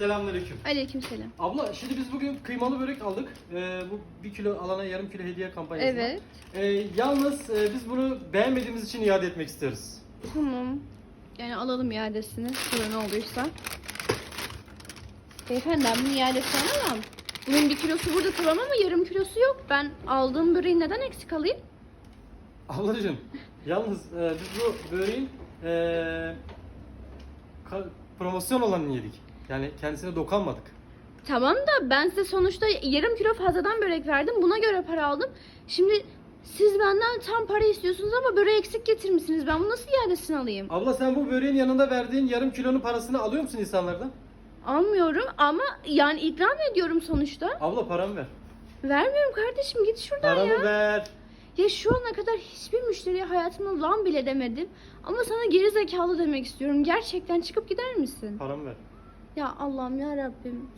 Selamünaleyküm. Aleykümselam. Abla şimdi biz bugün kıymalı börek aldık. Ee, bu bir kilo alana yarım kilo hediye kampanyasında. Evet. Ee, yalnız e, biz bunu beğenmediğimiz için iade etmek isteriz. Tamam. Yani alalım iadesini. Sorun olduysa. Beyefendi ben bunun iadesini alamam. Bunun bir kilosu burada tamam ama yarım kilosu yok. Ben aldığım böreği neden eksik alayım? Ablacığım yalnız e, biz bu böreğin e, ka- promosyon olanını yedik. Yani kendisine dokanmadık. Tamam da ben size sonuçta yarım kilo fazladan börek verdim. Buna göre para aldım. Şimdi siz benden tam para istiyorsunuz ama böreği eksik getirmişsiniz. Ben bunu nasıl iadesini alayım? Abla sen bu böreğin yanında verdiğin yarım kilonun parasını alıyor musun insanlardan? Almıyorum ama yani ikram ediyorum sonuçta. Abla paramı ver. Vermiyorum kardeşim git şuradan Paramı ya. ver. Ya şu ana kadar hiçbir müşteriye hayatımda lan bile demedim. Ama sana geri zekalı demek istiyorum. Gerçekten çıkıp gider misin? Paramı ver. Ya Allah'ım ya Rabbim.